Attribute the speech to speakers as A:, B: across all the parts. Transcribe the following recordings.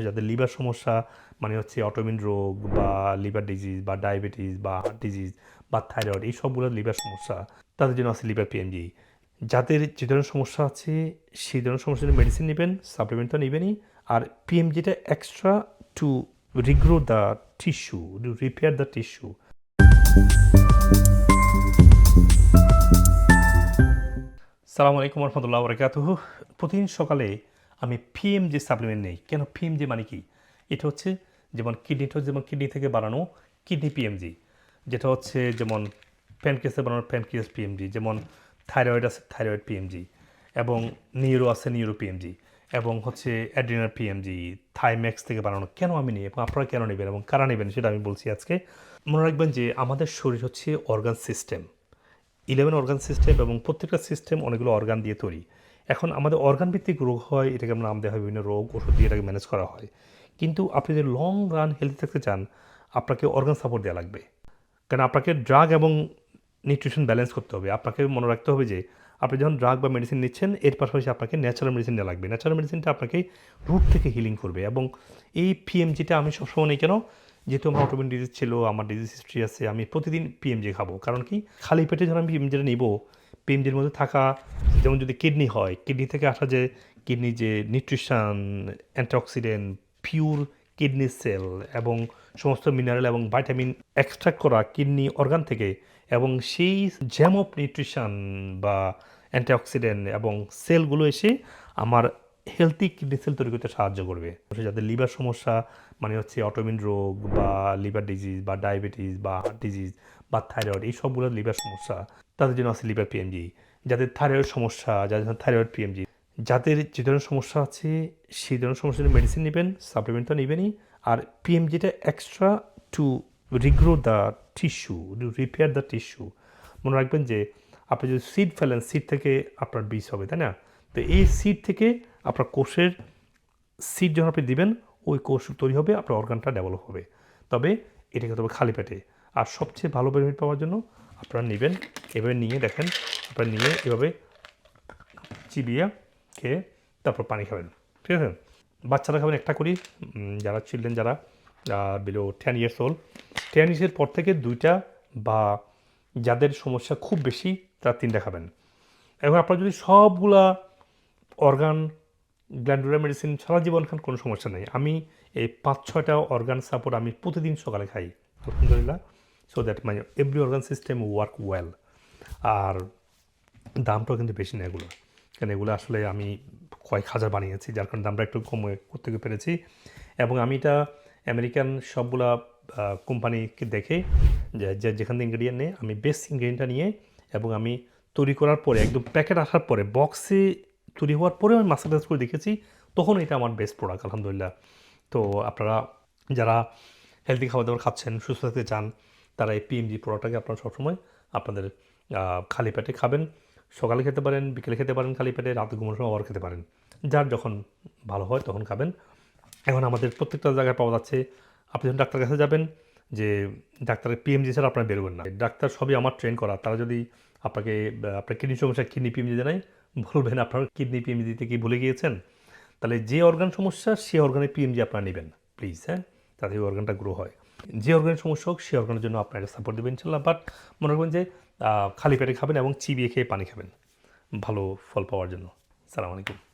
A: মানুষের যাদের লিভার সমস্যা মানে হচ্ছে অটোমিন রোগ বা লিভার ডিজিজ বা ডায়াবেটিস বা হার্ট ডিজিজ বা থাইরয়েড এই সবগুলো লিভার সমস্যা, তাদের জন্য আছে লিভার পিএমজি যাদের যে ধরনের সমস্যা আছে, সেই ধরনের সমস্যার জন্য মেডিসিন নেবেন সাপ্লিমেন্ট তো নেবেনই, আর পিএমজিটা extra to regrow the tissue repair the tissue সালামু আলাইকুম রহমতুল্লাহ বরকাত প্রতিদিন সকালে আমি পিএম যে সাপ্লিমেন্ট নেই। কেন পিএম যে মানে কি? এটা হচ্ছে যেমন কিডনিটা যেমন কিডনি থেকে বানানো কিডনি পিএমজি যেটা হচ্ছে যেমন প্যানক্রিয়াসে বানানো প্যানক্রিয়াস পিএমজি যেমন থাইরয়েড আছে থাইরয়েড পিএমজি এবং নিউরো আছে নিউরো পিএমজি এবং হচ্ছে অ্যাড্রিনাল পিএমজি থাইম্যাক্স থেকে বানানো। কেন আমি নিই, এবং আপনারা কেন নেবেন, এবং কারা নেবেন সেটা আমি বলছি আজকে। মনে রাখবেন যে আমাদের শরীর হচ্ছে organ system eleven organ system এবং প্রত্যেকটা সিস্টেম অনেকগুলো অর্গান দিয়ে তৈরি। এখন আমাদের অর্গান ভিত্তিক রোগ হয়, এটাকে আমরা নাম দেওয়া হয় বিভিন্ন রোগ, ওষুধ দিয়ে এটাকে ম্যানেজ করা হয়। কিন্তু আপনি যদি লং রান হেলদি থাকতে চান, আপনাকে অর্গান সাপোর্ট দেওয়া লাগবে। কারণ আপনাকে ড্রাগ এবং নিউট্রিশন ব্যালেন্স করতে হবে। আপনাকে মনে রাখতে হবে যে, আপনি যখন ড্রাগ বা মেডিসিন নিচ্ছেন, এর পাশাপাশি আপনাকে ন্যাচারাল মেডিসিন দেওয়া লাগবে। ন্যাচারাল মেডিসিনটা আপনাকে রুট থেকে হিলিং করবে এবং এই পিএমজিটা আমি সবসময় নেই কেন? যেহেতু আমার অটোমিন ডিজিজ ছিল, আমার ডিজিজ হিস্ট্রি আছে, আমি প্রতিদিন পিএমজি খাব। কারণ কি? খালি পেটে যখন আমি পিএমজিটা নিব পিএমজির মধ্যে থাকা যেমন যদি কিডনি হয়, কিডনি থেকে আসা যে কিডনি যে nutrition antioxidant pure kidney cell এবং সমস্ত মিনারেল এবং ভাইটামিন এক্সট্রাক্ট করা কিডনি অর্গান থেকে এবং সেই জ্যাম অফ নিউট্রিশন বা অ্যান্টিঅক্সিডেন্ট এবং সেলগুলো এসে আমার হেলদি কিডনি সেল তৈরি করতে সাহায্য করবে। যাদের লিভার সমস্যা মানে হচ্ছে অটোমিন রোগ বা লিভার ডিজিজ বা ডায়াবেটিস বা হার্ট ডিজিজ বা থাইরয়েড এই সবগুলো লিভার সমস্যা, তাদের জন্য আছে লিভার পিএমজি যাদের থাইরয়েড সমস্যা, যাদের থাইরয়েড পিএমজি যাদের যে ধরনের সমস্যা আছে, সেই ধরনের সমস্যার জন্য মেডিসিন নেবেন সাপ্লিমেন্ট তো নেবেনই, আর পিএমজিটা extra to regrow the tissue repair the tissue মনে রাখবেন যে, আপনি যদি সিড ফেলেন সিড থেকে আপনার বীজ হবে, তাই না? তো এই সিড থেকে আপনার কোষের সিড যখন আপনি দিবেন, ওই কোষ তৈরি হবে, আপনার অর্গানটা ডেভেলপ হবে। তবে এটাকে তবে খালি পেটে। আর সবচেয়ে ভালো বেনিফিট পাওয়ার জন্য আপনারা নেবেন। এভাবে নিয়ে দেখেন আপনারা নিয়ে এভাবে চিবিয়ে খেয়ে তারপর পানি খাবেন। ঠিক আছে? বাচ্চারা খাবেন একটা করি। যারা চিলড্রেন যারা below ten years old ten ইয়ার্সের পর থেকে দুইটা বা যাদের সমস্যা খুব বেশি, তারা তিনটা খাবেন। এখন আপনারা যদি সবগুলা অর্গান গ্ল্যান্ডুলার মেডিসিন সারা জীবন খান, কোনো সমস্যা নেই। আমি এই পাঁচ, ছয়টা অর্গান সাপোর্ট আমি প্রতিদিন সকালে খাই, আলহামদুলিল্লাহ। So that my every organ system work well আর দামটাও কিন্তু বেশি না এগুলো কারণ এগুলো আসলে আমি কয়েক হাজার বানিয়েছি, যার কারণে দামটা একটু কম করতে পেরেছি। এবং আমি এটা আমেরিকান সবগুলা কোম্পানিকে দেখে যে যেখান থেকে ইনগ্রিডিয়েন্ট নেই, আমি বেস্ট ইনগ্রিডিয়েন্টটা নিয়ে এবং আমি তৈরি করার পরে, একদম প্যাকেট আসার পরে বক্সে তৈরি হওয়ার পরে আমি মাস্টার টেস্ট করে দেখেছি, তখন এটা আমার বেস্ট প্রোডাক্ট আলহামদুলিল্লাহ। তো আপনারা যারা হেলদি খাবার দাবার খাচ্ছেন, সুস্থ থাকতে চান, তারা এই পিএমজি প্রোডাক্টটাকে আপনারা সবসময় আপনাদের খালি পেটে খাবেন। সকালে খেতে পারেন, বিকেলে খেতে পারেন খালি পেটে, রাতে ঘুমানোর সময় আবার খেতে পারেন। যার যখন ভালো হয় তখন খাবেন। এখন আমাদের প্রত্যেকটা জায়গায় পাওয়া যাচ্ছে, আপনি যখন ডাক্তার কাছে যাবেন যে ডাক্তারের পিএমজি ছাড়া আপনার বেরোবেন না। ডাক্তার সবই আমার ট্রেন করা। তারা যদি আপনাকে, আপনার কিডনি সমস্যা কিডনি পিএমজি জানায়, বলবেন আপনার কিডনি পিএমজি দিতে কি ভুলে গিয়েছেন? তাহলে যে অর্গান সমস্যা সেই অর্গানের পিএমজি আপনারা নেবেন। প্লিজ হ্যাঁ? তাতে ওই অর্গানটা গ্রো হয়। যে অর্গানের সমস্যা হোক সেই অর্গানের জন্য আপনারা সাপোর্ট দেবেন ইনশাল্লাহ বাট মনে রাখবেন যে খালি পেটে খাবেন এবং চিবিয়ে খেয়ে পানি খাবেন। ভালো ফল পাওয়ার জন্য। সালাম আলাইকুম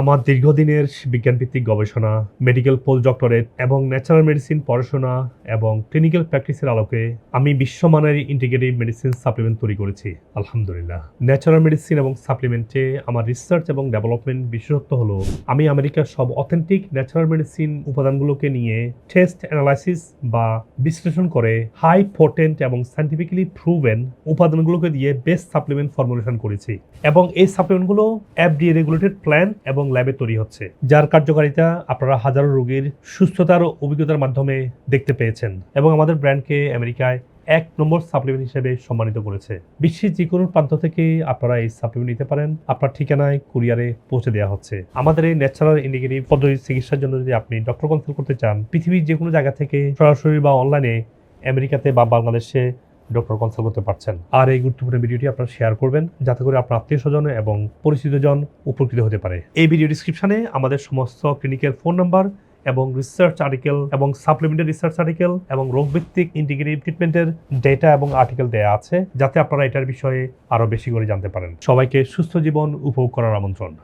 A: আমার দীর্ঘদিনের বিজ্ঞানভিত্তিক গবেষণা মেডিকেল পোস্ট ডক্টরেট এবং ন্যাচারাল মেডিসিন পড়াশোনা এবং ক্লিনিক্যাল প্র্যাকটিসের আলোকে আমি বিশ্বমানের ইন্টিগ্রেটিভ মেডিসিন সাপ্লিমেন্ট তৈরি করেছি, আলহামদুলিল্লাহ। ন্যাচারাল মেডিসিন এবং সাপ্লিমেন্টে আমার রিসার্চ এবং ডেভেলপমেন্ট বিশেষত্ব হলো, আমি আমেরিকার সব অথেন্টিক ন্যাচারাল মেডিসিন উপাদানগুলোকে নিয়ে টেস্ট অ্যানালাইসিস বা বিশ্লেষণ করে হাই পোটেন্ট এবং সাইন্টিফিক্যালি প্রুভেন উপাদানগুলোকে দিয়ে বেস্ট সাপ্লিমেন্ট ফর্মুলেশন করেছি। এবং এই সাপ্লিমেন্টগুলো এফডিএ রেগুলেটেড প্ল্যান এবং ল্যাবে তৈরি হচ্ছে, যার কার্যকারিতা আপনারা হাজারো রোগীর সুস্থতার ও অভিজ্ঞতার মাধ্যমে দেখতে পেয়েছেন এবং আমাদের ব্র্যান্ডকে আমেরিকায় এক নম্বর সাপ্লিমেন্ট হিসেবে সম্মানিত করেছে। বিশ্বের যে কোনো প্রান্ত থেকে আপনারা এই সাপ্লিমেন্ট নিতে পারেন। আপনার ঠিকানায় কুরিয়ারে পৌঁছে দেওয়া হচ্ছে। আমাদের এই ন্যাচারাল ইন্ডিকেটিভ পদ্ধতি চিকিৎসার জন্য যদি আপনি ডক্টর কনসাল্ট করতে চান, পৃথিবীর যে কোনো জায়গা থেকে সরাসরি বা অনলাইনে আমেরিকাতে বা বাংলাদেশে ডক্টর কনসাল্ট করতে পারছেন। আর এই গুরুত্বপূর্ণ ভিডিওটি আপনারা শেয়ার করবেন যাতে করে আপনার আত্মীয় স্বজন এবং পরিচিতজন উপকৃত হতে পারে। এই ভিডিও ডিসক্রিপশনে আমাদের সমস্ত ক্লিনিকের ফোন নাম্বার এবং রিসার্চ আর্টিকেল এবং সাপ্লিমেন্টারি রিসার্চ আর্টিকেল এবং রোগভিত্তিক ইন্টিগ্রেটিভ ট্রিটমেন্টের ডেটা এবং আর্টিকেল দেওয়া আছে, যাতে আপনারা এটার বিষয়ে আরও বেশি করে জানতে পারেন। সবাইকে সুস্থ জীবন উপভোগ করার আমন্ত্রণ।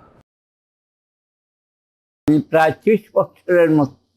B: প্রায় ত্রিশ বছরের মত-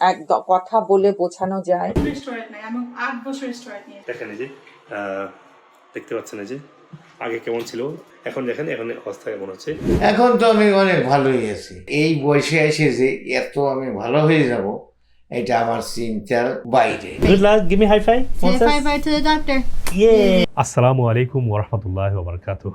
C: একদম কথা বলে বোঝানো যায়।
A: দেখেন এই যে দেখতে পাচ্ছেন এই যে আগে কেমন ছিল? এখন দেখেন এখন অবস্থা কেমন হচ্ছে?
D: এখন তো আমি অনেক ভালোই আছি। এই বয়সে এসে যে এত আমি ভালো হয়ে যাব এটা আমার চিন্তার বাইরে।
A: Good luck give me high five
E: Say bye bye to the doctor.
A: আসসালামু আলাইকুম ওরহামতুল্লাহ ওবরাকাতুহ